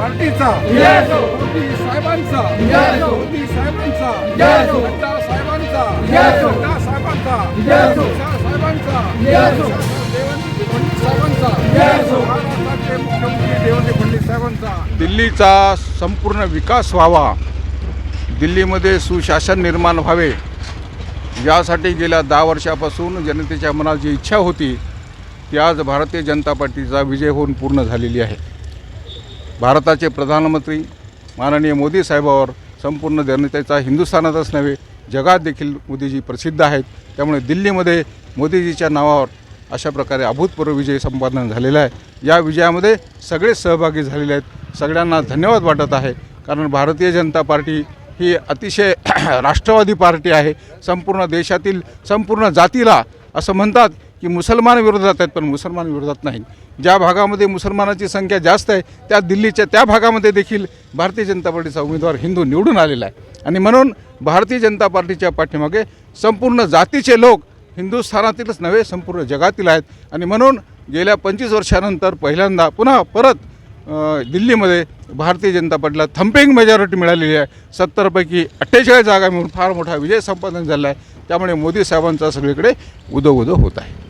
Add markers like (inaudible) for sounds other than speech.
पार्टीचा मोदी साहेबांचा मोदी साहेबांचा नड्डा साहेबांचा नड्डा साहेबांचा शाह साहेबांचा देवेंद्र फडणवीस साहेबांचा महाराष्ट्राचे मुख्यमंत्री देवेंद्र फडणवीस साहेबांचा दिल्लीचा संपूर्ण विकास व्हावा. दिल्लीमध्ये सुशासन निर्माण व्हावे. यासाठी गेल्या दहा वर्षापासून जनतेच्या मनात जी इच्छा होती ती आज भारतीय जनता पार्टीचा विजय होऊन पूर्ण झालेली आहे. भारताचे प्रधानमंत्री माननीय मोदी साहेबावर संपूर्ण जनतेचा हिंदुस्थानातच नव्हे जगात देखील मोदीजी प्रसिद्ध आहेत. त्यामुळे दिल्लीमध्ये मोदीजीच्या नावावर अशा प्रकारे अभूतपूर्व विजय संपादन झालेला आहे. या विजयामध्ये सगळे सहभागी झालेले आहेत. सगळ्यांना धन्यवाद वाटत आहे. कारण भारतीय जनता पार्टी ही अतिशय (clears throat) राष्ट्रवादी पार्टी आहे. संपूर्ण देशातील संपूर्ण जातीला असं म्हणतात की मुसलमान विरोधात आहेत पण मुसलमान विरोधात नाही. ज्या भागामध्ये मुसलमानाची संख्या जास्त आहे त्या दिल्लीच्या त्या भागामध्ये देखील भारतीय जनता पार्टीचा उमेदवार हिंदू निवडून आलेला आहे. आणि म्हणून भारतीय जनता पार्टीच्या पाठीमागे संपूर्ण जातीचे लोक हिंदुस्थानातीलच नव्हे संपूर्ण जगातील आहेत. आणि म्हणून गेल्या पंचवीस वर्षानंतर पहिल्यांदा पुन्हा परत दिल्लीमध्ये भारतीय जनता पार्टीला थंपिंग मेजॉरिटी मिळालेली आहे. सत्तरपैकी अठ्ठेचाळीस जागा मिळून फार मोठा विजय संपादन झाला आहे त्यामुळे मोदी साहेबांचा सगळीकडे उदो उदो होत आहे.